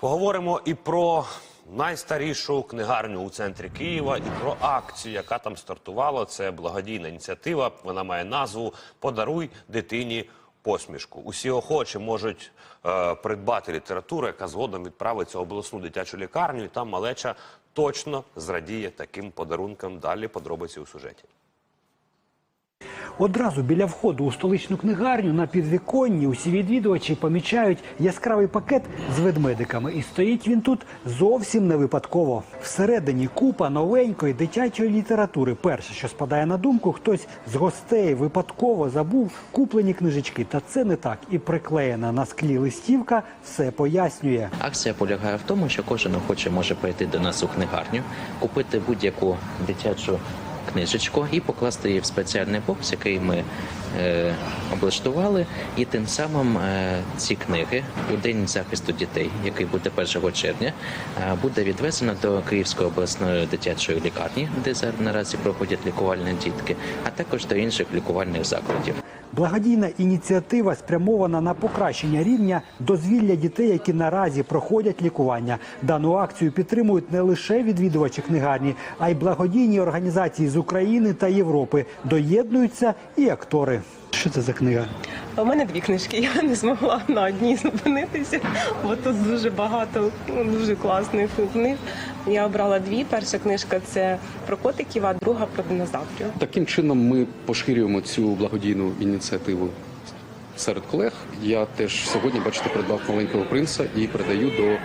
Поговоримо і про найстарішу книгарню у центрі Києва, і про акцію, яка там стартувала. Це благодійна ініціатива. Вона має назву Подаруй дитині посмішку. Усі охочі можуть е, придбати літературу, яка згодом відправиться в обласну дитячу лікарню, і там малеча точно зрадіє таким подарункам. Далі подробиці у сюжеті. Одразу біля входу у столичну книгарню на підвіконні усі відвідувачі помічають яскравий пакет з ведмедиками. І стоїть він тут зовсім не випадково. Всередині купа новенької дитячої літератури. Перше, що спадає на думку, хтось з гостей випадково забув куплені книжечки. Та це не так. І приклеєна на склі листівка все пояснює. Акція полягає в тому, що кожен охоче може прийти до нас у книгарню, купити будь-яку дитячу книжечку і покласти її в спеціальний бокс, який ми е, облаштували. І тим самим е, ці книги у день захисту дітей, який буде 1 червня, е, буде відвезено до Київської обласної дитячої лікарні, де зараз наразі проходять лікувальні дітки, а також до інших лікувальних закладів. Благодійна ініціатива спрямована на покращення рівня дозвілля дітей, які наразі проходять лікування. Дану акцію підтримують не лише відвідувачі книгарні, а й благодійні організації з України та Європи. Доєднуються і актори. Що це за книга? У мене дві книжки. Я не змогла на одній зупинитися, бо тут дуже багато ну, дуже класних книг. Я обрала дві. Перша книжка це про котиків, а друга про динозаврів. Таким чином ми поширюємо цю благодійну ініціативу серед колег. Я теж сьогодні, бачите, придбав маленького принца і передаю до е,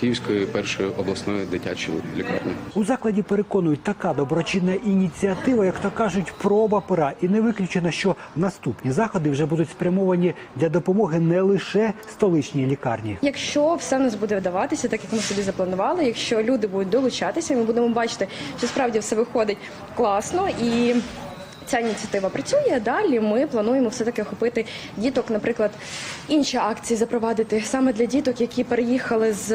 Київської першої обласної дитячої лікарні. У закладі переконують, така доброчинна ініціатива, як то кажуть, проба пера. І не виключено, що наступні заходи вже будуть спрямовані для допомоги не лише столичній лікарні. Якщо все в нас буде вдаватися, так як ми собі запланували, якщо люди будуть долучатися, ми будемо бачити, що справді все виходить класно і. Ця ініціатива працює. Далі ми плануємо все таки охопити діток, наприклад, інші акції запровадити саме для діток, які переїхали з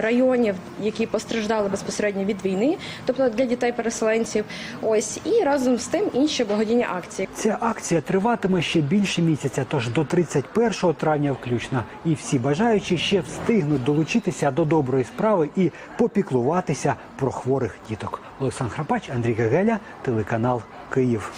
районів, які постраждали безпосередньо від війни, тобто для дітей-переселенців. Ось і разом з тим інші благодійні акції. Ця акція триватиме ще більше місяця, тож до 31 травня включно. І всі бажаючі ще встигнуть долучитися до доброї справи і попіклуватися про хворих діток. Олександр Храпач, Андрій Гагеля, телеканал Київ.